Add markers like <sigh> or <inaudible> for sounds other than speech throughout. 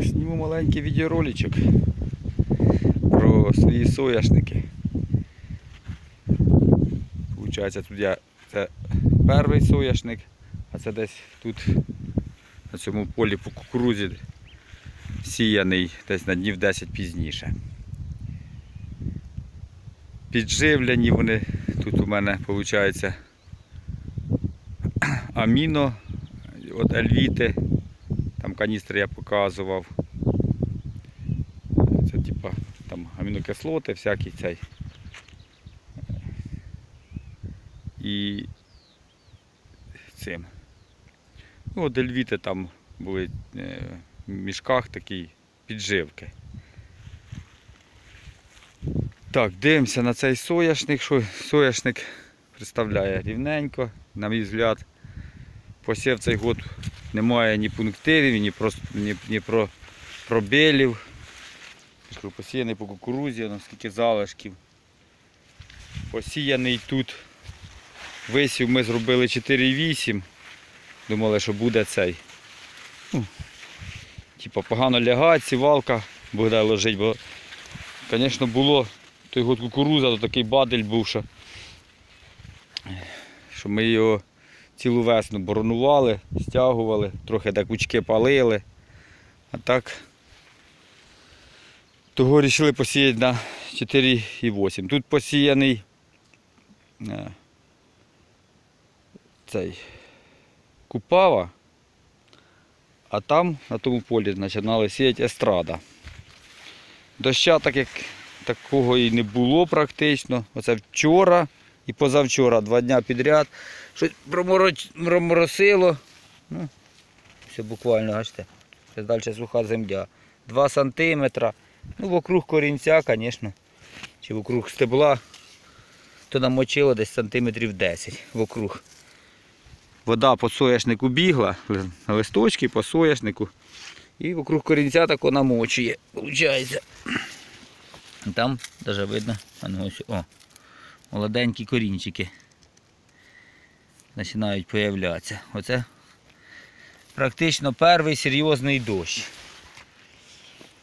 Зніму маленький відеороличок про свої соняшники. Получається, тут я це перший соняшник, а це десь тут на цьому полі по кукурузі сіяний десь на днів 10 пізніше. Підживлені вони тут у мене виходить <clears throat> аміно от Ельвіти. Каністри я показував. Це типа там амінокислоти, всякий цей. І цим. Ну, от Ельвіти там були е, в мішках такі підживки. Так, дивимося на цей соняшник, що соняшник представляє рівненько, на мій взгляд. Посів цей год немає ні пунктирів, ні, просто, ні, ні про, пробелів. Я Посіяний по кукурузі, наскільки залишків. Посіяний тут. Висів ми зробили 4,8. Думали, що буде цей. Ну, Типа погано лягає, сівалка буде лежить, бо, звісно, було той год кукуруза, то такий бадель був, що, що ми його цілу весну боронували, стягували, трохи так кучки палили. А так того вирішили посіяти на 4,8. Тут посіяний е, цей купава, а там на тому полі починали сіяти естрада. Доща так як такого і не було практично. Оце вчора і позавчора, два дня підряд. Щось проморосило. Ну, все буквально, бачите. Далі суха земля. Два сантиметра. Ну, вокруг корінця, звісно. Чи вокруг стебла, то намочило десь сантиметрів 10 вокруг. Вода по соняшнику бігла, листочки по соняшнику. І вокруг корінця тако намочує. Виходить. Там навіть видно, ну ось, о, молоденькі корінчики починають появлятися. Оце практично перший серйозний дощ.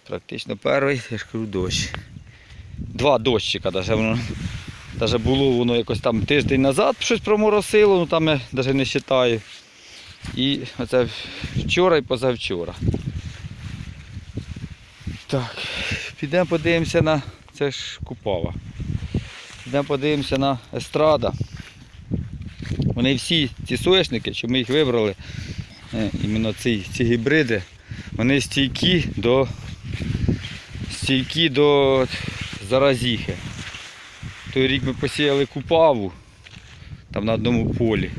Практично перший, я ж кажу, дощ. Два дощика навіть воно. Даже було воно якось там тиждень назад щось проморосило, ну там я навіть не вважаю. І оце вчора і позавчора. Так, підемо подивимося на це ж купава. Підемо подивимося на естрада. Вони всі ці соняшники, що ми їх вибрали, е, іменно ці, ці гібриди, вони стійкі до стійкі до заразіхи. Той рік ми посіяли купаву там на одному полі.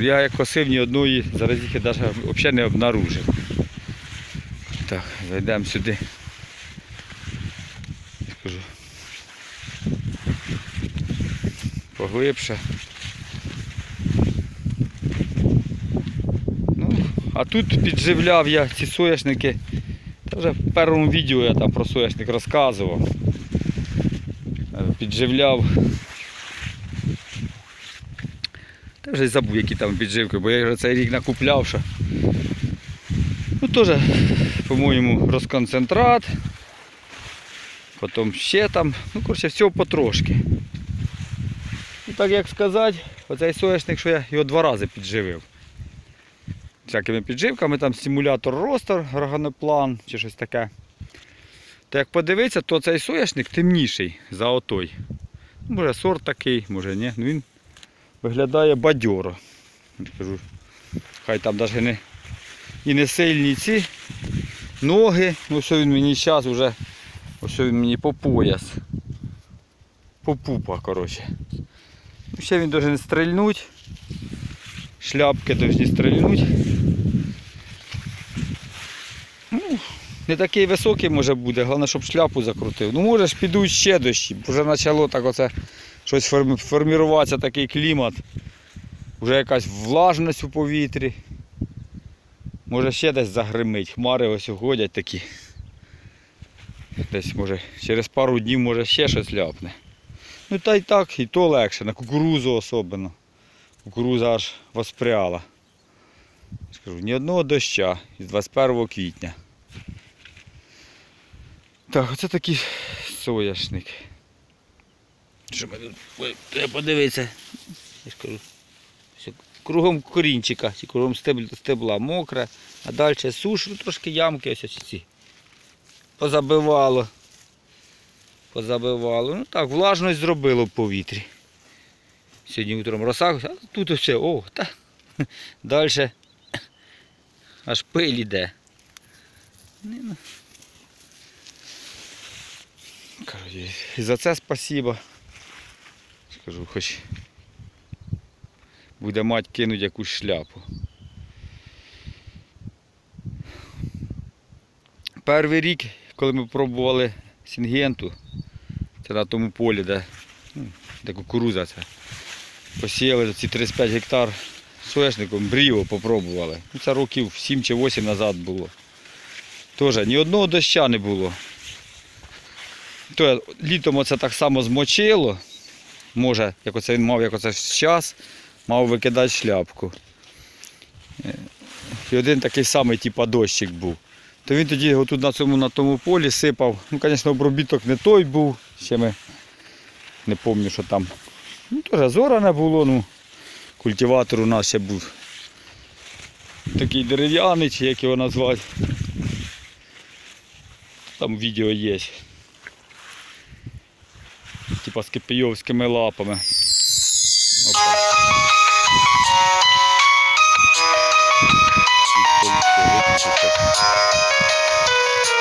Я як косив ні одної заразіхи навіть взагалі не обнаружив. Так, зайдемо сюди. Я Скажу. Поглибше. Ну, а тут підживляв я ці соняшники. Та вже в першому відео я там про соняшник розказував. Е, Підживляв. Та вже й забув, які там підживки, бо я вже цей рік накупляв, що. Ну теж, по-моєму, розконцентрат. Потім ще там, ну коротше, всього потрошки. Так як сказати, оцей соняшник, що я його два рази підживив. Всякими підживками, там стимулятор ростер, органоплан чи щось таке. То як подивитися, то цей соняшник темніший за отой. Може сорт такий, може ні. Ну він виглядає бадьоро. Кажу, хай там навіть не, і не сильні ці ноги. Ну що він мені зараз вже, ось він мені по пояс. По пупа, коротше. Ще він повинен стрельнути. Шляпки повинні стрельнути. Ну, не такий високий може буде, головне, щоб шляпу закрутив. Ну може підуть ще дощі, вже почало так оце щось формі- форміруватися такий клімат. Вже якась влажність у повітрі. Може ще десь загримить. Хмари ось ходять такі. Десь може через пару днів може ще щось ляпне. Ну та й так, і то легше, на кукурузу особливо. Кукуруза аж воспряла. Скажу, ні одного доща із 21 квітня. Так, оце такий соняшник. Що ми тут? Треба подивитися. Я ж кажу. Все, кругом корінчика, чи кругом стебла мокре, а далі суш, ну, трошки ямки ось ось ці. Позабивало. Позабивало. Ну так, влажність зробило в повітрі. Сьогодні утром роса, а тут все, о, та. Далі аж пиль іде. Ну. І за це спасибо. Скажу, хоч буде мать кинуть якусь шляпу. Перший рік, коли ми пробували сінгенту, це на тому полі, де, ну, де кукуруза це. Посіяли ці 35 гектар соняшником, бріво попробували. Ну, це років 7 чи 8 назад було. Теж ні одного доща не було. То літом оце так само змочило. Може, як оце він мав, як оце зараз, мав викидати шляпку. Е, І один такий самий, типа дощик був. То він тоді його тут на цьому на тому полі сипав. Ну, звісно, обробіток не той був. Ще ми не пам'ятаю, що там. Ну, теж зора не було, ну. Культиватор у нас ще був. Такий дерев'яний, чи як його назвати. Там відео є. Типа з кипійовськими лапами. Опа. 直接。